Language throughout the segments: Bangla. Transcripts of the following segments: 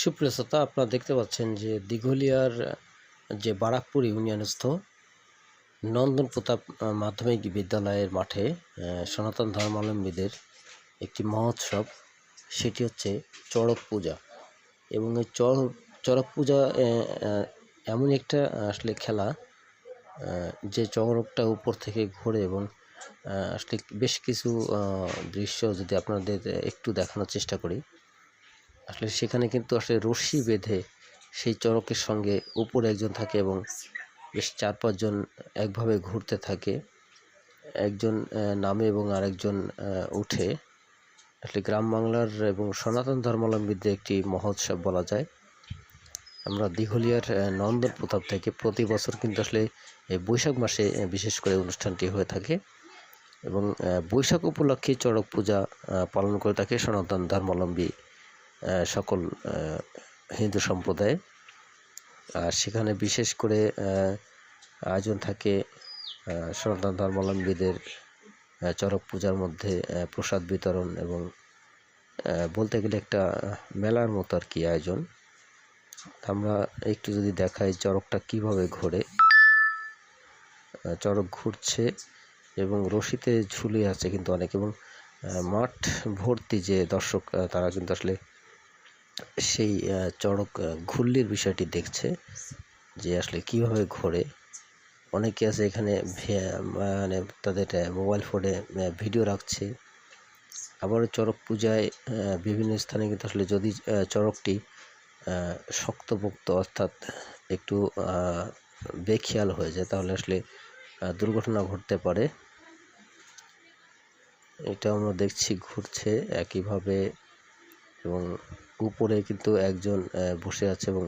সুপ্রিয় শ্রোতা, আপনারা দেখতে পাচ্ছেন যে দিঘলিয়ার যে বারাকপুর ইউনিয়নস্থ নন্দন প্রতাপ মাধ্যমিক বিদ্যালয়ের মাঠে সনাতন ধর্মাবলম্বীদের একটি মহোৎসব, সেটি হচ্ছে চড়ক পূজা। এবং এই চড়ক পূজা এমন একটা আসলে খেলা যে চড়কটা উপর থেকে ঘোরে এবং আসলে বেশ কিছু দৃশ্য যদি আপনাদের একটু দেখানোর চেষ্টা করি। আসলে সেখানে কিন্তু আসলে রশ্মি বেঁধে সেই চড়কের সঙ্গে উপরে একজন থাকে এবং বেশ চার পাঁচজন একভাবে ঘুরতে থাকে। একজন নামে এবং আরেকজন উঠে। আসলে গ্রাম বাংলার এবং সনাতন ধর্মাবলম্বীদের একটি মহোৎসব বলা যায়। আমরা দিঘলিয়ার নন্দন প্রতাপ থেকে প্রতি বছর কিন্তু আসলে বৈশাখ মাসে বিশেষ করে অনুষ্ঠানটি হয়ে থাকে এবং বৈশাখ উপলক্ষে চড়ক পূজা পালন করে থাকে সনাতন ধর্মাবলম্বী সকল হিন্দু সম্প্রদায়। আর সেখানে বিশেষ করে আয়োজন থাকে সনাতন ধর্মাবলম্বীদের চড়ক পূজার মধ্যে প্রসাদ বিতরণ এবং বলতে গেলে একটা মেলার মতো আর কি আয়োজন। আমরা একটু যদি দেখাই চড়কটা কীভাবে ঘোরে। চড়ক ঘুরছে এবং রশিতে ঝুলে আছে কিন্তু অনেক এবং মাঠ ভর্তি যে দর্শক তারা কিন্তু আসলে সেই চড়ক আহ, ঘুরলির বিষয়টি দেখছে যে আসলে কীভাবে ঘোরে। অনেকে আছে এখানে মানে তাদের মোবাইল ফোনে ভিডিও রাখছে। আবার চড়ক পূজায় বিভিন্ন স্থানে কিন্তু আসলে যদি চড়কটি শক্তপোক্ত অর্থাৎ একটু বেখেয়াল হয়ে যায় তাহলে আসলে দুর্ঘটনা ঘটতে পারে। এটা আমরা দেখছি ঘুরছে একইভাবে এবং উপরে কিন্তু একজন বসে আছে এবং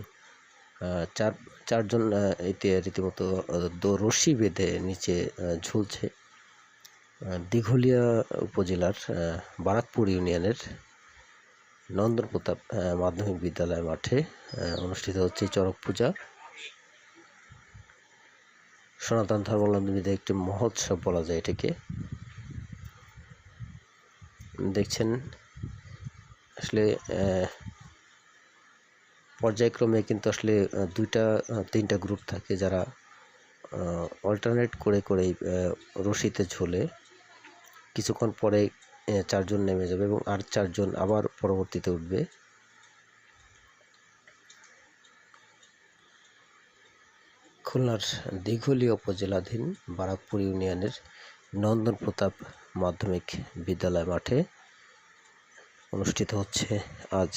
চার, চারজন এতে রীতিমতো রশি বেঁধে নিচে ঝুলছে। দিঘলিয়া উপজেলার বারাকপুর ইউনিয়নের নন্দন প্রতাপ মাধ্যমিক বিদ্যালয় মাঠে অনুষ্ঠিত হচ্ছে চড়ক পূজা। সনাতন ধর্মাবলম্বীদের একটি মহোৎসব বলা যায় এটাকে। দেখছেন, আসলে পর্যায়ক্রমে কিন্তু আসলে দুইটা তিনটা গ্রুপ থাকে যারা অল্টারনেট করে করে রশিতে ঝোলে। কিছুক্ষণ পরে চারজন নেমে যাবে এবং আর চারজন আবার পরবর্তীতে উঠবে। খুলনার দিঘলি উপজেলাধীন বারাকপুর ইউনিয়নের নন্দন প্রতাপ মাধ্যমিক বিদ্যালয় মাঠে অনুষ্ঠিত হচ্ছে আজ